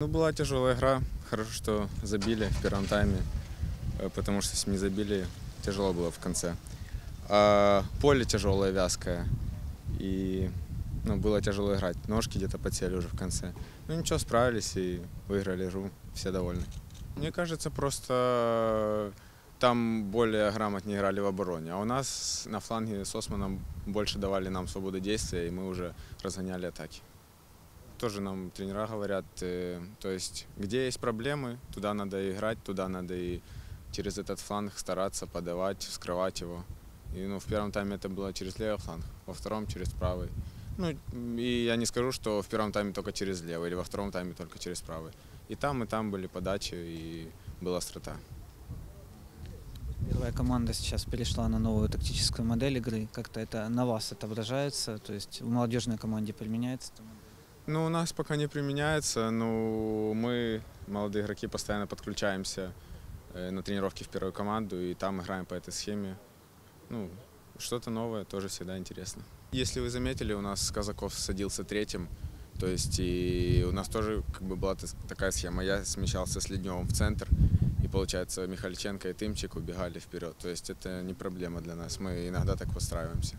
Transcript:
Ну, была тяжелая игра. Хорошо, что забили в первом тайме, э, потому что если не забили, тяжело было в конце. А поле тяжелое, вязкое. И ну, было тяжело играть. Ножки где-то подсели уже в конце. Ну ничего, справились и выиграли игру. Все довольны. Мне кажется, просто там более грамотнее играли в обороне. А у нас на фланге с Османом больше давали нам свободу действия, и мы уже разгоняли атаки. Тоже нам тренера говорят, э, то есть где есть проблемы, туда надо играть, туда надо и через этот фланг стараться подавать, вскрывать его. И ну, в первом тайме это было через левый фланг, во втором через правый. Ну, и я не скажу, что в первом тайме только через левый, или во втором тайме только через правый. И там, и там были подачи, и была острота. Первая команда сейчас перешла на новую тактическую модель игры. Как-то это на вас это выражается? То есть в молодежной команде применяется? эта модель? Ну, у нас пока не применяется, но мы, молодые игроки, постоянно подключаемся э, на тренировки в первую команду, и там играем по этой схеме. Ну, что-то новое тоже всегда интересно. Если вы заметили, у нас Казаков садился третьим, то есть и у нас тоже как бы была такая схема. Я смещался с Ледневым в центр, получается Михальченко и Тымчик убегали вперед. То есть это не проблема для нас, мы иногда так подстраиваемся.